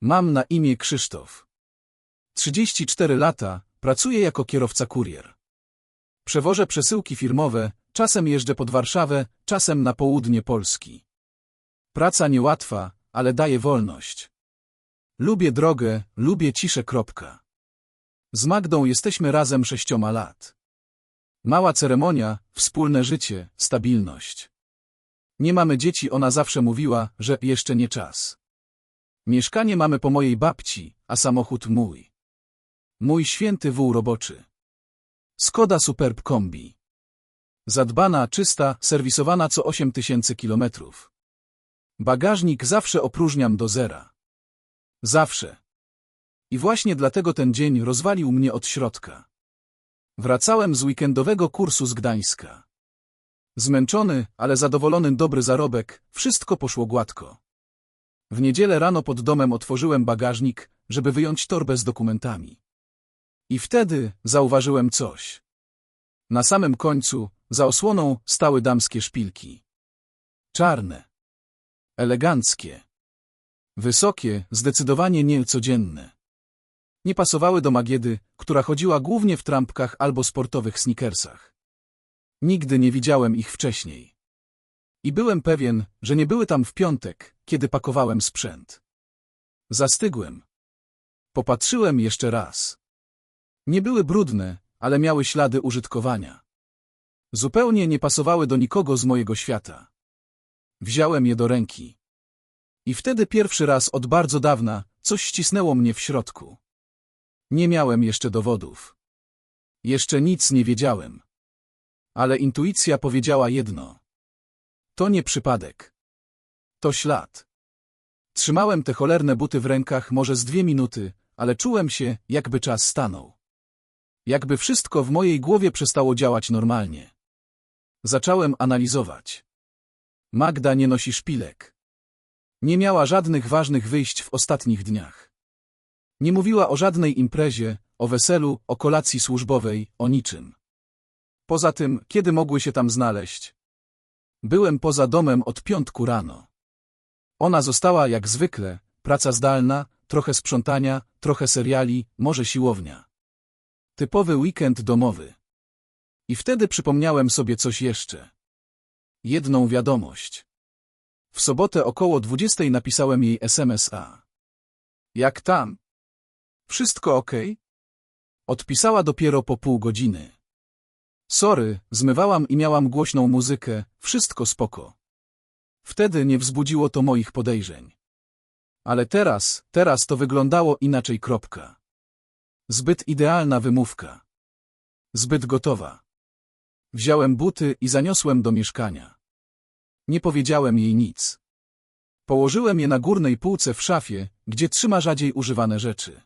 Mam na imię Krzysztof. 34 lata, pracuję jako kierowca kurier. Przewożę przesyłki firmowe, czasem jeżdżę pod Warszawę, czasem na południe Polski. Praca niełatwa, ale daje wolność. Lubię drogę, lubię ciszę. Kropka. Z Magdą jesteśmy razem sześcioma lat. Mała ceremonia, wspólne życie, stabilność. Nie mamy dzieci, ona zawsze mówiła, że jeszcze nie czas. Mieszkanie mamy po mojej babci, a samochód mój. Mój święty wół roboczy. Skoda Superb Kombi. Zadbana, czysta, serwisowana co 8 tysięcy kilometrów. Bagażnik zawsze opróżniam do zera. Zawsze. I właśnie dlatego ten dzień rozwalił mnie od środka. Wracałem z weekendowego kursu z Gdańska. Zmęczony, ale zadowolony dobry zarobek, wszystko poszło gładko. W niedzielę rano pod domem otworzyłem bagażnik, żeby wyjąć torbę z dokumentami. I wtedy zauważyłem coś. Na samym końcu, za osłoną, stały damskie szpilki. Czarne. Eleganckie. Wysokie, zdecydowanie niecodzienne. Nie pasowały do Magiedy, która chodziła głównie w trampkach albo sportowych sneakersach. Nigdy nie widziałem ich wcześniej. I byłem pewien, że nie były tam w piątek, kiedy pakowałem sprzęt. Zastygłem. Popatrzyłem jeszcze raz. Nie były brudne, ale miały ślady użytkowania. Zupełnie nie pasowały do nikogo z mojego świata. Wziąłem je do ręki. I wtedy pierwszy raz od bardzo dawna coś ścisnęło mnie w środku. Nie miałem jeszcze dowodów. Jeszcze nic nie wiedziałem. Ale intuicja powiedziała jedno. To nie przypadek. To ślad. Trzymałem te cholerne buty w rękach może z dwie minuty, ale czułem się, jakby czas stanął. Jakby wszystko w mojej głowie przestało działać normalnie. Zacząłem analizować. Magda nie nosi szpilek. Nie miała żadnych ważnych wyjść w ostatnich dniach. Nie mówiła o żadnej imprezie, o weselu, o kolacji służbowej, o niczym. Poza tym, kiedy mogły się tam znaleźć? Byłem poza domem od piątku rano. Ona została jak zwykle, praca zdalna, trochę sprzątania, trochę seriali, może siłownia. Typowy weekend domowy. I wtedy przypomniałem sobie coś jeszcze. Jedną wiadomość. W sobotę około dwudziestej napisałem jej SMS-a. Jak tam? Wszystko ok? Odpisała dopiero po pół godziny. Sorry, zmywałam i miałam głośną muzykę, wszystko spoko. Wtedy nie wzbudziło to moich podejrzeń. Ale teraz, teraz to wyglądało inaczej. Kropka. Zbyt idealna wymówka. Zbyt gotowa. Wziąłem buty i zaniosłem do mieszkania. Nie powiedziałem jej nic. Położyłem je na górnej półce w szafie, gdzie trzyma rzadziej używane rzeczy.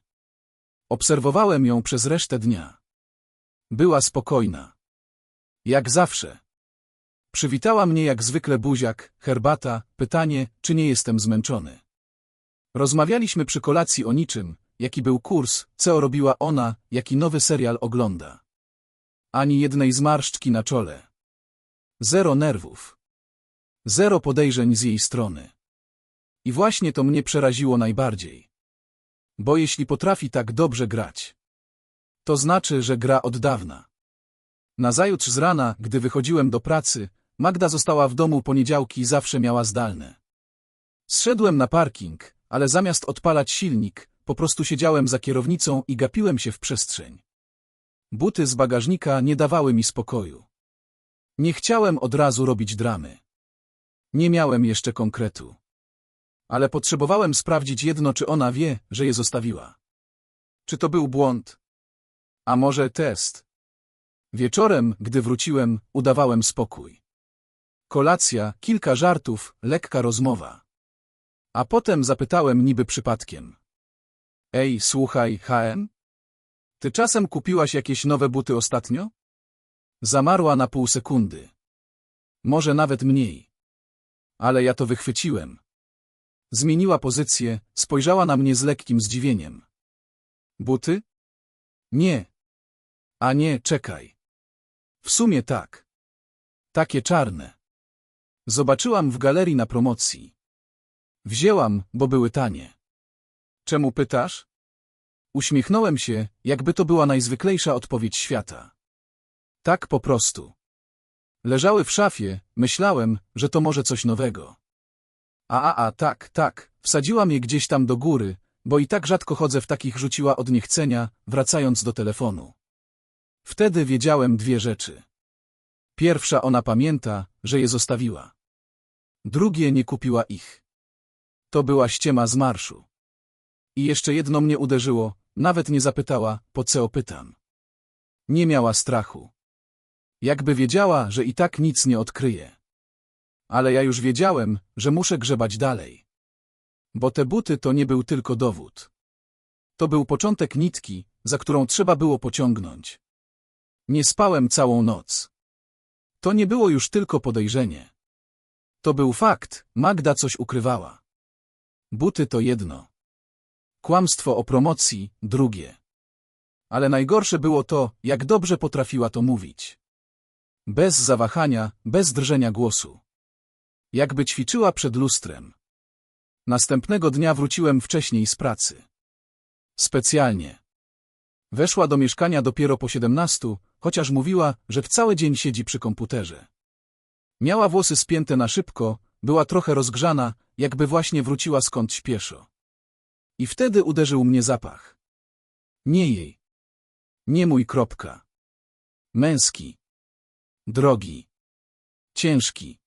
Obserwowałem ją przez resztę dnia. Była spokojna. Jak zawsze. Przywitała mnie jak zwykle buziak, herbata, pytanie, czy nie jestem zmęczony. Rozmawialiśmy przy kolacji o niczym, jaki był kurs, co robiła ona, jaki nowy serial ogląda. Ani jednej zmarszczki na czole. Zero nerwów. Zero podejrzeń z jej strony. I właśnie to mnie przeraziło najbardziej. Bo jeśli potrafi tak dobrze grać, to znaczy, że gra od dawna. Nazajutrz z rana, gdy wychodziłem do pracy, Magda została w domu poniedziałki zawsze miała zdalne. Zszedłem na parking, ale zamiast odpalać silnik, po prostu siedziałem za kierownicą i gapiłem się w przestrzeń. Buty z bagażnika nie dawały mi spokoju. Nie chciałem od razu robić dramy. Nie miałem jeszcze konkretu. Ale potrzebowałem sprawdzić jedno, czy ona wie, że je zostawiła. Czy to był błąd? A może test? Wieczorem, gdy wróciłem, udawałem spokój. Kolacja, kilka żartów, lekka rozmowa. A potem zapytałem niby przypadkiem. Ej, słuchaj, HM? Ty czasem kupiłaś jakieś nowe buty ostatnio? Zamarła na pół sekundy. Może nawet mniej. Ale ja to wychwyciłem. Zmieniła pozycję, spojrzała na mnie z lekkim zdziwieniem. Buty? Nie. A nie, czekaj. W sumie tak. Takie czarne. Zobaczyłam w galerii na promocji. Wzięłam, bo były tanie. Czemu pytasz? Uśmiechnąłem się, jakby to była najzwyklejsza odpowiedź świata. Tak po prostu. Leżały w szafie, myślałem, że to może coś nowego. A, a, a, tak, tak, wsadziłam je gdzieś tam do góry, bo i tak rzadko chodzę w takich rzuciła od niechcenia, wracając do telefonu. Wtedy wiedziałem dwie rzeczy. Pierwsza ona pamięta, że je zostawiła. Drugie nie kupiła ich. To była ściema z marszu. I jeszcze jedno mnie uderzyło, nawet nie zapytała, po co pytam. Nie miała strachu. Jakby wiedziała, że i tak nic nie odkryje. Ale ja już wiedziałem, że muszę grzebać dalej. Bo te buty to nie był tylko dowód. To był początek nitki, za którą trzeba było pociągnąć. Nie spałem całą noc. To nie było już tylko podejrzenie. To był fakt, Magda coś ukrywała. Buty to jedno. Kłamstwo o promocji, drugie. Ale najgorsze było to, jak dobrze potrafiła to mówić. Bez zawahania, bez drżenia głosu. Jakby ćwiczyła przed lustrem. Następnego dnia wróciłem wcześniej z pracy. Specjalnie. Weszła do mieszkania dopiero po siedemnastu, chociaż mówiła, że w cały dzień siedzi przy komputerze. Miała włosy spięte na szybko, była trochę rozgrzana, jakby właśnie wróciła skądś pieszo. I wtedy uderzył mnie zapach. Nie jej. Nie mój kropka. Męski. Drogi. Ciężki.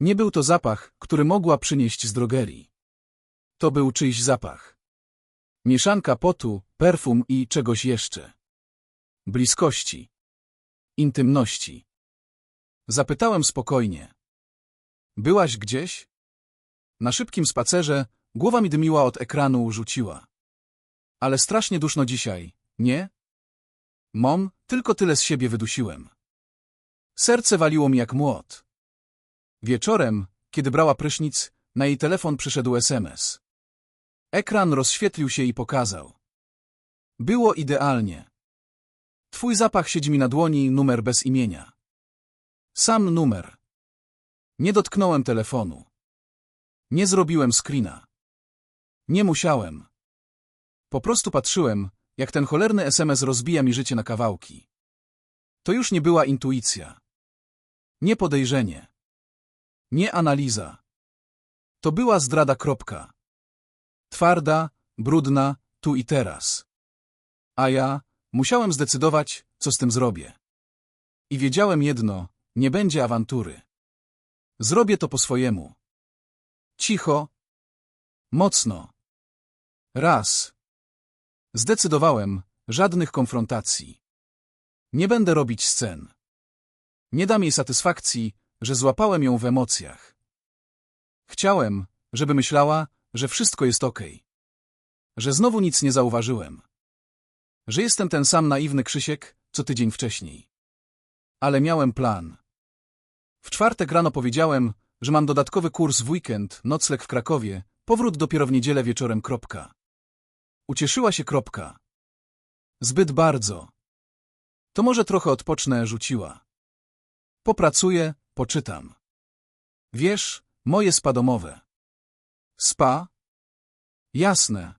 Nie był to zapach, który mogła przynieść z drogerii. To był czyjś zapach. Mieszanka potu, perfum i czegoś jeszcze. Bliskości. Intymności. Zapytałem spokojnie. Byłaś gdzieś? Na szybkim spacerze głowa mi dymiła od ekranu, rzuciła. Ale strasznie duszno dzisiaj, nie? Mom, tylko tyle z siebie wydusiłem. Serce waliło mi jak młot. Wieczorem, kiedy brała prysznic, na jej telefon przyszedł SMS. Ekran rozświetlił się i pokazał. Było idealnie. Twój zapach siedzi mi na dłoni, numer bez imienia. Sam numer. Nie dotknąłem telefonu. Nie zrobiłem screena. Nie musiałem. Po prostu patrzyłem, jak ten cholerny SMS rozbija mi życie na kawałki. To już nie była intuicja. Nie podejrzenie. Nie analiza. To była zdrada kropka. Twarda, brudna, tu i teraz. A ja musiałem zdecydować, co z tym zrobię. I wiedziałem jedno, nie będzie awantury. Zrobię to po swojemu. Cicho. Mocno. Raz. Zdecydowałem, żadnych konfrontacji. Nie będę robić scen. Nie dam jej satysfakcji, że złapałem ją w emocjach. Chciałem, żeby myślała, że wszystko jest okej. Że znowu nic nie zauważyłem. Że jestem ten sam naiwny Krzysiek, co tydzień wcześniej. Ale miałem plan. W czwartek rano powiedziałem, że mam dodatkowy kurs w weekend, nocleg w Krakowie, powrót dopiero w niedzielę wieczorem. Kropka. Ucieszyła się kropka. Zbyt bardzo. To może trochę odpocznę, rzuciła. Popracuję, poczytam. Wiesz, moje spadomowe. Spa? Jasne.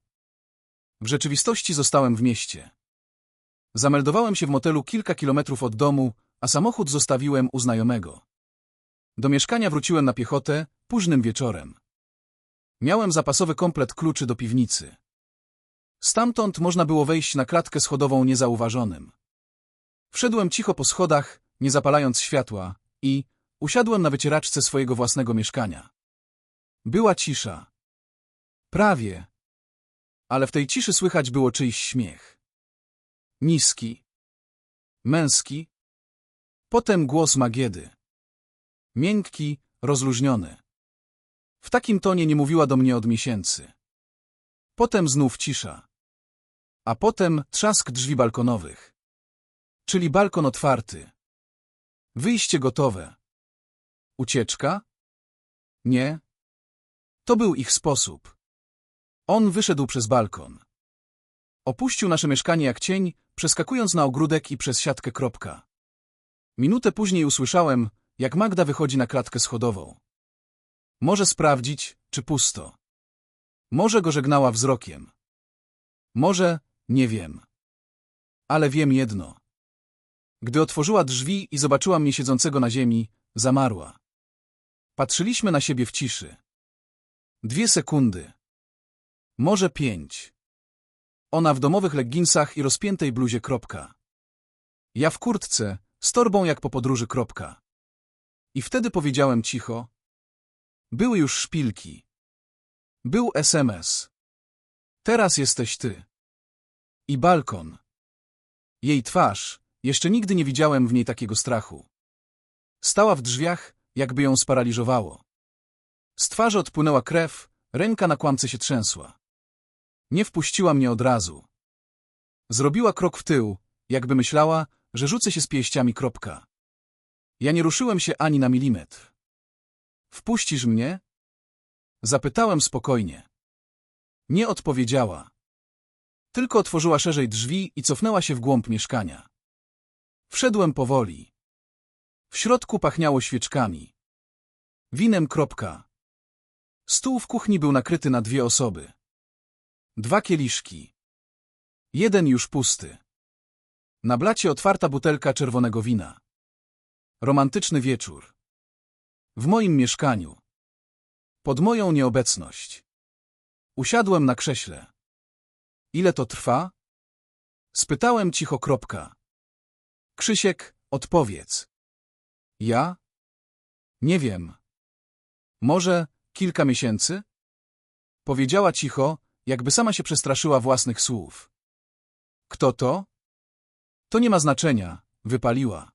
W rzeczywistości zostałem w mieście. Zameldowałem się w motelu kilka kilometrów od domu, a samochód zostawiłem u znajomego. Do mieszkania wróciłem na piechotę, późnym wieczorem. Miałem zapasowy komplet kluczy do piwnicy. Stamtąd można było wejść na klatkę schodową niezauważonym. Wszedłem cicho po schodach, nie zapalając światła, i usiadłem na wycieraczce swojego własnego mieszkania. Była cisza. Prawie. Ale w tej ciszy słychać było czyjś śmiech. Niski. Męski. Potem głos Magiedy. Miękki, rozluźniony. W takim tonie nie mówiła do mnie od miesięcy. Potem znów cisza. A potem trzask drzwi balkonowych. Czyli balkon otwarty. Wyjście gotowe. Ucieczka? Nie. To był ich sposób. On wyszedł przez balkon. Opuścił nasze mieszkanie jak cień, przeskakując na ogródek i przez siatkę kropka. Minutę później usłyszałem, jak Magda wychodzi na klatkę schodową. Może sprawdzić, czy pusto. Może go żegnała wzrokiem. Może, nie wiem. Ale wiem jedno. Gdy otworzyła drzwi i zobaczyła mnie siedzącego na ziemi, zamarła. Patrzyliśmy na siebie w ciszy. Dwie sekundy. Może pięć. Ona w domowych legginsach i rozpiętej bluzie kropka. Ja w kurtce, z torbą jak po podróży kropka. I wtedy powiedziałem cicho. Były już szpilki. Był SMS. Teraz jesteś ty. I balkon. Jej twarz, jeszcze nigdy nie widziałem w niej takiego strachu. Stała w drzwiach, jakby ją sparaliżowało. Z twarzy odpłynęła krew, ręka na kłamce się trzęsła. Nie wpuściła mnie od razu. Zrobiła krok w tył, jakby myślała, że rzucę się z pięściami kropka. Ja nie ruszyłem się ani na milimetr. Wpuścisz mnie? Zapytałem spokojnie. Nie odpowiedziała. Tylko otworzyła szerzej drzwi i cofnęła się w głąb mieszkania. Wszedłem powoli. W środku pachniało świeczkami. Winem kropka. Stół w kuchni był nakryty na dwie osoby. Dwa kieliszki. Jeden już pusty. Na blacie otwarta butelka czerwonego wina. Romantyczny wieczór. W moim mieszkaniu. Pod moją nieobecność. Usiadłem na krześle. Ile to trwa? Spytałem cicho kropka. Krzysiek, odpowiedz. Ja? Nie wiem. Może kilka miesięcy? Powiedziała cicho, jakby sama się przestraszyła własnych słów. Kto to? To nie ma znaczenia, wypaliła.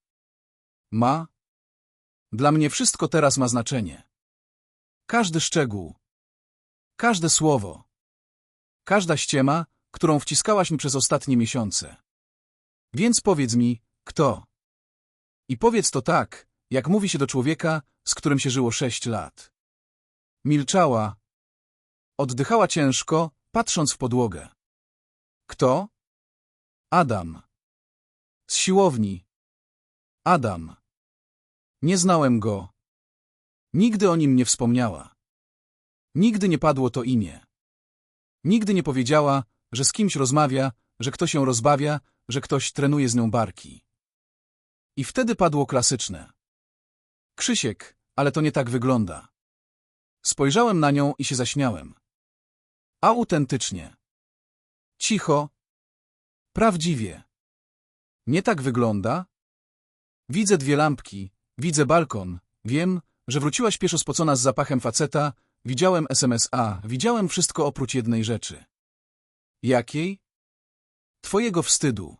Ma? Dla mnie wszystko teraz ma znaczenie. Każdy szczegół. Każde słowo. Każda ściema, którą wciskałaś mi przez ostatnie miesiące. Więc powiedz mi, kto? I powiedz to tak, jak mówi się do człowieka, z którym się żyło sześć lat. Milczała. Oddychała ciężko, patrząc w podłogę. Kto? Adam. Z siłowni. Adam. Nie znałem go. Nigdy o nim nie wspomniała. Nigdy nie padło to imię. Nigdy nie powiedziała, że z kimś rozmawia, że ktoś ją rozbawia, że ktoś trenuje z nią barki. I wtedy padło klasyczne. Krzysiek, ale to nie tak wygląda. Spojrzałem na nią i się zaśmiałem. Autentycznie. Cicho. Prawdziwie. Nie tak wygląda? Widzę dwie lampki, widzę balkon, wiem, że wróciłaś pieszo spocona z zapachem faceta, widziałem SMS-a, widziałem wszystko oprócz jednej rzeczy. Jakiej? Twojego wstydu.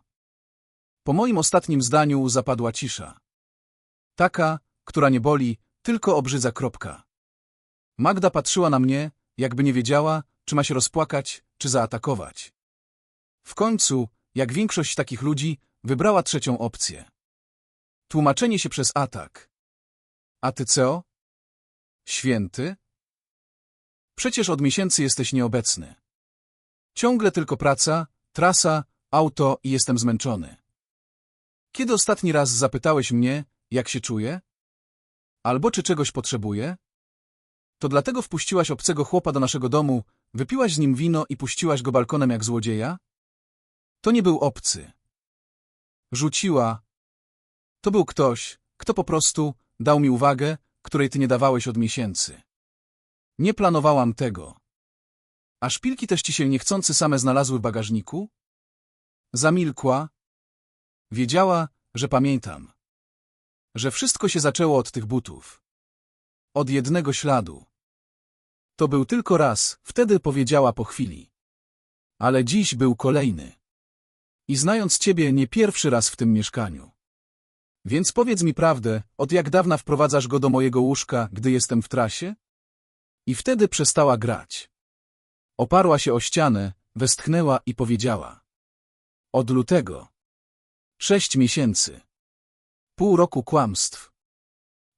Po moim ostatnim zdaniu zapadła cisza. Taka, która nie boli, tylko obrzydza kropka. Magda patrzyła na mnie, jakby nie wiedziała, czy ma się rozpłakać, czy zaatakować. W końcu, jak większość takich ludzi, wybrała trzecią opcję. Tłumaczenie się przez atak. A ty co? Święty? Przecież od miesięcy jesteś nieobecny. Ciągle tylko praca, trasa, auto i jestem zmęczony. Kiedy ostatni raz zapytałeś mnie, jak się czuję? Albo czy czegoś potrzebuję? To dlatego wpuściłaś obcego chłopa do naszego domu, wypiłaś z nim wino i puściłaś go balkonem jak złodzieja? To nie był obcy. Rzuciła. To był ktoś, kto po prostu dał mi uwagę, której ty nie dawałeś od miesięcy. Nie planowałam tego. A szpilki też ci się niechcący same znalazły w bagażniku? Zamilkła. Wiedziała, że pamiętam. Że wszystko się zaczęło od tych butów. Od jednego śladu. To był tylko raz, wtedy powiedziała po chwili. Ale dziś był kolejny. I znając ciebie nie pierwszy raz w tym mieszkaniu. Więc powiedz mi prawdę, od jak dawna wprowadzasz go do mojego łóżka, gdy jestem w trasie? I wtedy przestała grać. Oparła się o ścianę, westchnęła i powiedziała. Od lutego. Sześć miesięcy. Pół roku kłamstw.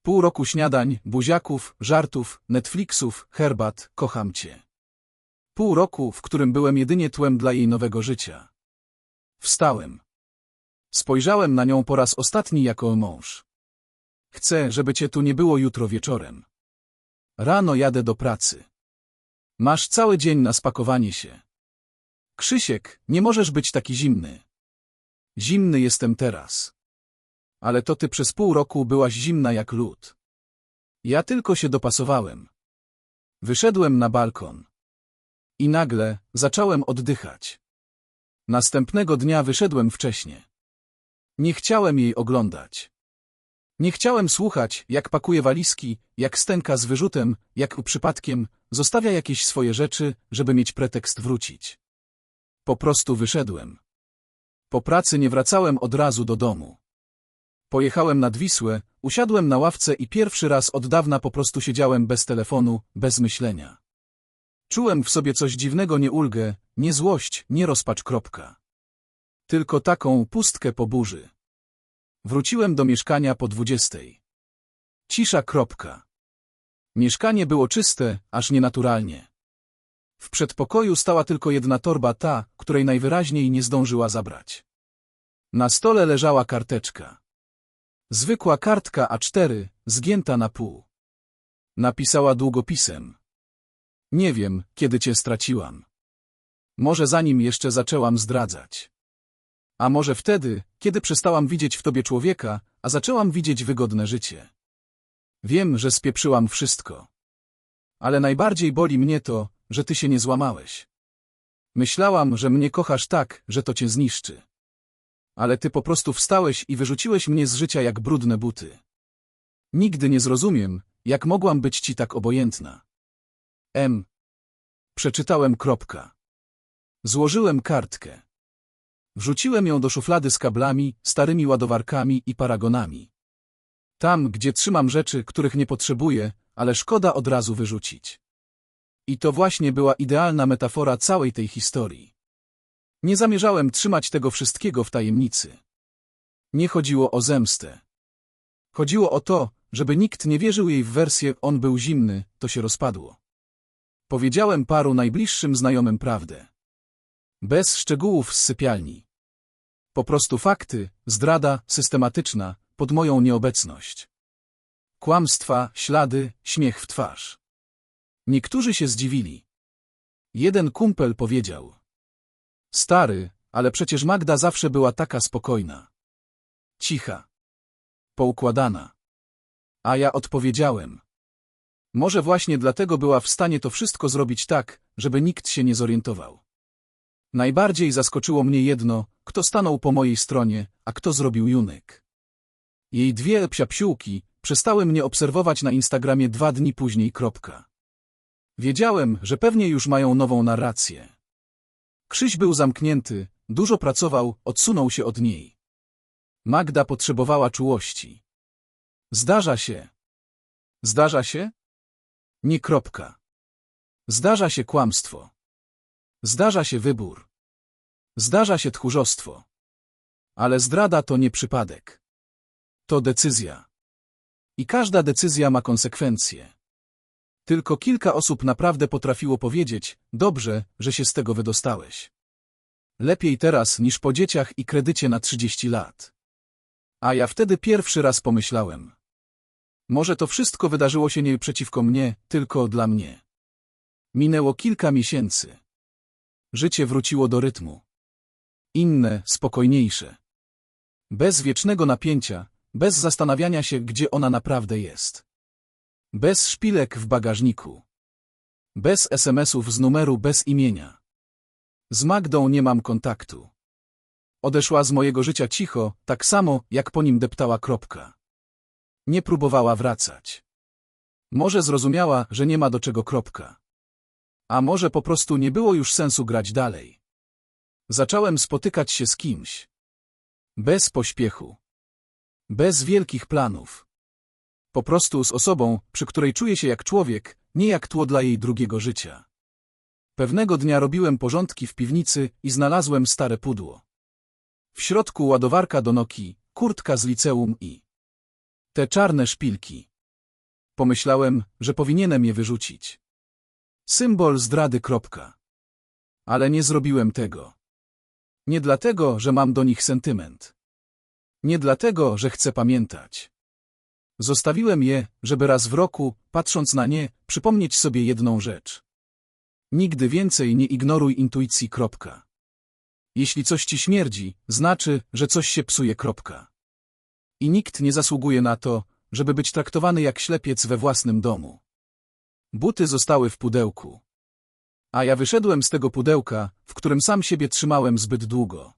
Pół roku śniadań, buziaków, żartów, Netflixów, herbat, kocham cię. Pół roku, w którym byłem jedynie tłem dla jej nowego życia. Wstałem. Spojrzałem na nią po raz ostatni jako mąż. Chcę, żeby cię tu nie było jutro wieczorem. Rano jadę do pracy. Masz cały dzień na spakowanie się. Krzysiek, nie możesz być taki zimny. Zimny jestem teraz. Ale to ty przez pół roku byłaś zimna jak lód. Ja tylko się dopasowałem. Wyszedłem na balkon. I nagle zacząłem oddychać. Następnego dnia wyszedłem wcześnie. Nie chciałem jej oglądać. Nie chciałem słuchać, jak pakuje walizki, jak stęka z wyrzutem, jak przypadkiem zostawia jakieś swoje rzeczy, żeby mieć pretekst wrócić. Po prostu wyszedłem. Po pracy nie wracałem od razu do domu. Pojechałem nad Wisłę, usiadłem na ławce i pierwszy raz od dawna po prostu siedziałem bez telefonu, bez myślenia. Czułem w sobie coś dziwnego, nie ulgę, nie złość, nie rozpacz kropka. Tylko taką pustkę po burzy. Wróciłem do mieszkania po dwudziestej. Cisza kropka. Mieszkanie było czyste, aż nienaturalnie. W przedpokoju stała tylko jedna torba ta, której najwyraźniej nie zdążyła zabrać. Na stole leżała karteczka. Zwykła kartka A4, zgięta na pół. Napisała długopisem. Nie wiem, kiedy cię straciłam. Może zanim jeszcze zaczęłam zdradzać. A może wtedy, kiedy przestałam widzieć w tobie człowieka, a zaczęłam widzieć wygodne życie. Wiem, że spieprzyłam wszystko. Ale najbardziej boli mnie to, że ty się nie złamałeś. Myślałam, że mnie kochasz tak, że to cię zniszczy. Ale ty po prostu wstałeś i wyrzuciłeś mnie z życia jak brudne buty. Nigdy nie zrozumiem, jak mogłam być ci tak obojętna. M. Przeczytałem kropka. Złożyłem kartkę. Wrzuciłem ją do szuflady z kablami, starymi ładowarkami i paragonami. Tam, gdzie trzymam rzeczy, których nie potrzebuję, ale szkoda od razu wyrzucić. I to właśnie była idealna metafora całej tej historii. Nie zamierzałem trzymać tego wszystkiego w tajemnicy. Nie chodziło o zemstę. Chodziło o to, żeby nikt nie wierzył jej w wersję on był zimny, to się rozpadło. Powiedziałem paru najbliższym znajomym prawdę. Bez szczegółów z sypialni. Po prostu fakty, zdrada, systematyczna, pod moją nieobecność. Kłamstwa, ślady, śmiech w twarz. Niektórzy się zdziwili. Jeden kumpel powiedział. Stary, ale przecież Magda zawsze była taka spokojna. Cicha. Poukładana. A ja odpowiedziałem. Może właśnie dlatego była w stanie to wszystko zrobić tak, żeby nikt się nie zorientował. Najbardziej zaskoczyło mnie jedno, kto stanął po mojej stronie, a kto zrobił Junek. Jej dwie psiapsiółki przestały mnie obserwować na Instagramie dwa dni później. Kropka. Wiedziałem, że pewnie już mają nową narrację. Krzyś był zamknięty, dużo pracował, odsunął się od niej. Magda potrzebowała czułości. Zdarza się. Zdarza się? Nie kropka. Zdarza się kłamstwo. Zdarza się wybór. Zdarza się tchórzostwo. Ale zdrada to nie przypadek. To decyzja. I każda decyzja ma konsekwencje. Tylko kilka osób naprawdę potrafiło powiedzieć, dobrze, że się z tego wydostałeś. Lepiej teraz niż po dzieciach i kredycie na 30 lat. A ja wtedy pierwszy raz pomyślałem. Może to wszystko wydarzyło się nie przeciwko mnie, tylko dla mnie. Minęło kilka miesięcy. Życie wróciło do rytmu. Inne, spokojniejsze. Bez wiecznego napięcia, bez zastanawiania się, gdzie ona naprawdę jest. Bez szpilek w bagażniku. Bez SMS-ów z numeru bez imienia. Z Magdą nie mam kontaktu. Odeszła z mojego życia cicho, tak samo, jak po nim deptała kropka. Nie próbowała wracać. Może zrozumiała, że nie ma do czego kropka. A może po prostu nie było już sensu grać dalej. Zacząłem spotykać się z kimś. Bez pośpiechu. Bez wielkich planów. Po prostu z osobą, przy której czuję się jak człowiek, nie jak tło dla jej drugiego życia. Pewnego dnia robiłem porządki w piwnicy i znalazłem stare pudło. W środku ładowarka do Noki, kurtka z liceum i te czarne szpilki. Pomyślałem, że powinienem je wyrzucić. Symbol zdrady. Kropka. Ale nie zrobiłem tego. Nie dlatego, że mam do nich sentyment. Nie dlatego, że chcę pamiętać. Zostawiłem je, żeby raz w roku, patrząc na nie, przypomnieć sobie jedną rzecz. Nigdy więcej nie ignoruj intuicji. Kropka. Jeśli coś ci śmierdzi, znaczy, że coś się psuje. Kropka. I nikt nie zasługuje na to, żeby być traktowany jak ślepiec we własnym domu. Buty zostały w pudełku. A ja wyszedłem z tego pudełka, w którym sam siebie trzymałem zbyt długo.